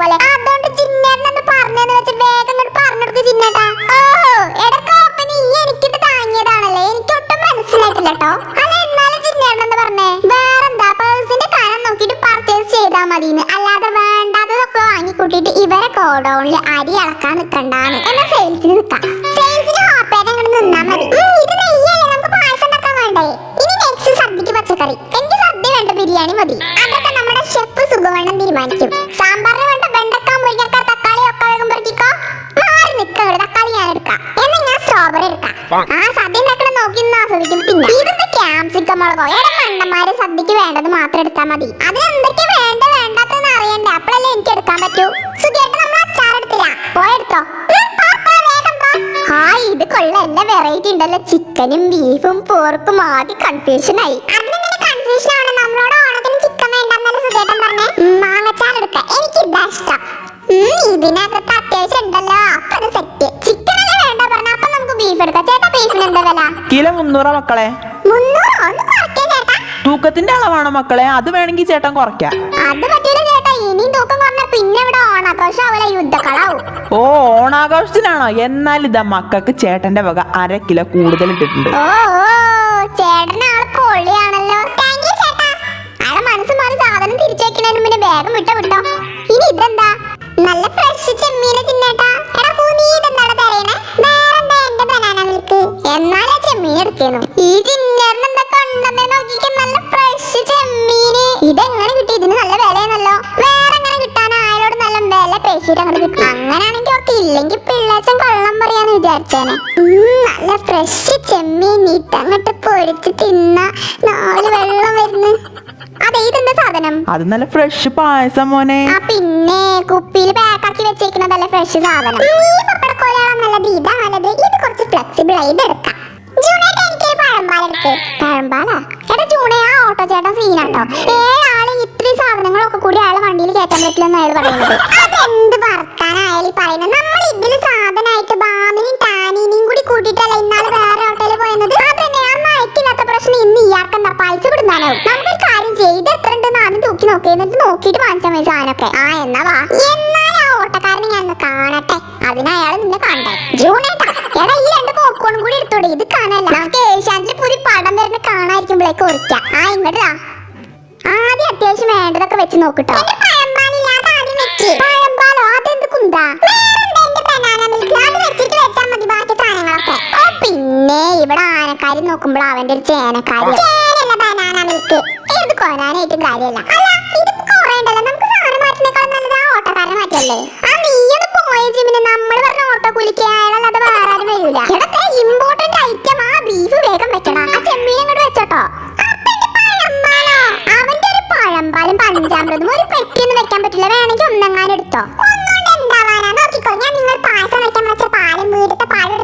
പോലെ അതുകൊണ്ട് ചിന്നേട്ടനൊന്ന് പറഞ്ഞെന്ന് വെച്ച് വേഗം ഇങ്ങോട്ട് പറഞ്ഞെടുക്ക് ചിന്നേട്ടാ ഓ എടക്കോപ്പ ഈ എനിക്കിട്ട് താങ്ങിയതാണല്ലേ? എനിക്ക് ഒട്ടും മനസ്സിലായിട്ടില്ല കേട്ടോ അല്ല എന്നാലും ചിന്നേട്ടനെന്ന് പറഞ്ഞേ. വേറെന്താ പേഴ്സിന്റെ കനം നോക്കിയിട്ട് പർച്ചേസ് ചെയ്താ മതിന്ന്. അല്ലാതെ വേണ്ടാത്തതൊക്കെ വാങ്ങിക്കൂട്ടിയിട്ട് ഇവരെ ഗോഡൌണിൽ അരി ഇളക്കാൻ നിൽക്കണ്ടാണ് എന്നെ സെയിൽസിന് നിൽക്കാം സെയിൽസിന് ഹാപ്പേനെ ഇങ്ങോട്ട് നിന്നാ മതി. നമുക്ക് വേണ്ടേ? ഇനി നെക്സ്റ്റ് പച്ചക്കറി. എനിക്ക് സദ്യ വേണ്ട ബിരിയാണി മതി. അതൊക്കെ നമ്മുടെ ഷെഫ് സുഖവണ്ണം തീരുമാനിക്കും. സാമ്പാറിന് ആ സദ്യ ഉണ്ടാക്കണം നോക്കി ആസ്വദിക്കും. പിന്നെ ഇതെന്താ ക്യാപ്സിക്കം മുളകോ? എടാ സദ്യക്ക് വേണ്ടത് മാത്രം എടുത്താൽ മതി. അതിനെന്തൊക്കെ വേണ്ട വേണ്ടാത്തെന്ന് അറിയണ്ടേ. അപ്പോഴല്ലേ എനിക്ക് എടുക്കാൻ പറ്റൂ. സുഖേട്ട് നമ്മൾ അച്ചാർ എടുത്തില്ല. പോയെടുത്തോ. ഹായ് ഇത് കൊള്ള. എല്ലാ വെറൈറ്റി ചിക്കനും ബീഫും പോർക്കും ആകെ കൺഫ്യൂഷൻ ആയി. കൺഫ്യൂഷൻ ആണ്? നമ്മളോട് ഓണത്തിന് ചിക്കൻ വേണ്ടെന്നല്ലേ സുഖേട്ടൻ പറഞ്ഞേ? മാങ്ങച്ചാർ എടുക്ക എനിക്ക് ഇതാ ഇഷ്ടം ഇതിനകത്ത് കിലോ മുന്നൂറാ മക്കളെ? തൂക്കത്തിന്റെ അളവാണോ മക്കളെ? അത് വേണമെങ്കിൽ ചേട്ടൻ കുറയ്ക്കാം. ഓ ഓണാഘോഷത്തിനാണോ? എന്നാൽ ഇതാ മക്കൾക്ക് ചേട്ടന്റെ വക അര കിലോ കൂടുതൽ ഇട്ടിട്ടുണ്ട്. പേശിട്ട് അങ്ങോട്ട് കിട്ടി. അങ്ങനെയാണെങ്കിൽ ഓക്കെ. ഇല്ലെങ്കിൽ പിള്ളേച്ചൻ കള്ളം പറയാന്ന് വിചാരിച്ചേനെ. നല്ല ഫ്രഷ് ചെമ്മീൻ ഇതങ്ങോട്ട് പൊരിച്ച് തിന്ന നാല് വെള്ളം വരുന്നു. അതെ ഇതെന്താ സാധനം? അത് നല്ല ഫ്രഷ് പായസം മോനെ. ആ പിന്നെ കുപ്പിയിൽ പാക്കാക്കി വെച്ചേക്കുന്നതല്ലേ ഫ്രഷ് സാധനം. ഈ പപ്പടക്കോലാണ് നല്ലത്. ഇതാ നല്ലത്. ഇത് കുറച്ച് ഫ്ലെക്സിബിൾ ആയി ഇത് എടുക്കാം. ജൂണേട്ടാ എനിക്കൊരു പഴമ്പാൽ എടുക്ക് പഴമ്പാലാ എടാ ജൂണേ ആ ഓട്ടോ ചേട്ടൻ സീനാട്ടോ ഇത്രയും സാധനങ്ങളൊക്കെ കൂടി അയാൾ വണ്ടിയിൽ കേറ്റാൻ പറ്റില്ലെന്ന് അയാൾ പറയുന്നത്. അതെന്ത് വർത്താനായാലും പറയുന്നത്? നമ്മൾ ഇതിൽ സാധനമായിട്ട് ബാമിനും ടാനിനെയും കൂടി കൂട്ടിയിട്ടല്ല ഇന്നാൾ വേറെ ഹോട്ടലിൽ പോയത് അതന്നെ ആ മയക്കില്ലാത്ത പ്രശ്നം ഇന്ന് ഇയാൾക്ക് എന്താ പൈസ കൊടുക്കാനാവും? നമുക്കൊരു കാര്യം ചെയ്ത് എത്ര ഉണ്ടെന്ന് ആദ്യം തൂക്കി നോക്കി. എന്നിട്ട് നോക്കിയിട്ട് വാങ്ങിച്ചാൽ മതി സാധനമൊക്കെ. ആ എന്നാ വാ. എന്നാൽ ആ ഓട്ടക്കാരനെ ഞാൻ കാണട്ടെ. അതിന് നിന്നെ കാണട്ടെ. ജൂണേട്ടാ എടാ ഈ രണ്ട് പോപ്കോണും കൂടി എടുത്തോടെ. ഇത് കാണാനല്ല. നമുക്ക് ഏഷ്യാനെറ്റിൽ പുതിയ പടം വരുന്ന കാണാതിരിക്കുമ്പോഴേക്ക് ഓടിക്കാം ആ ഇങ്ങോട്ട് വേണ്ടതൊക്കെ വെച്ച് നോക്കട്ടോ. പഴമ്പാലോ? അതെന്ത് കുന്താ ഓ, പിന്നെ ഇവിടെ ആനക്കാരി നോക്കുമ്പോൾ അവന്റെ ഒരു ചേനക്കാരി. കൊരാനായിട്ടും കാര്യമല്ല പഞ്ചാമൃതം ഒരു പെട്ടിയൊന്നും വെക്കാൻ പറ്റില്ല. വേണമെങ്കിൽ ഒന്നെങ്ങാനും എടുത്തോ. ഒന്നുകൊണ്ട് എന്താവാനാ നോക്കിക്കോ. ഞാൻ നിങ്ങൾ പായസം വെക്കാൻ വെച്ച പാലും വീടത്തെ പാലും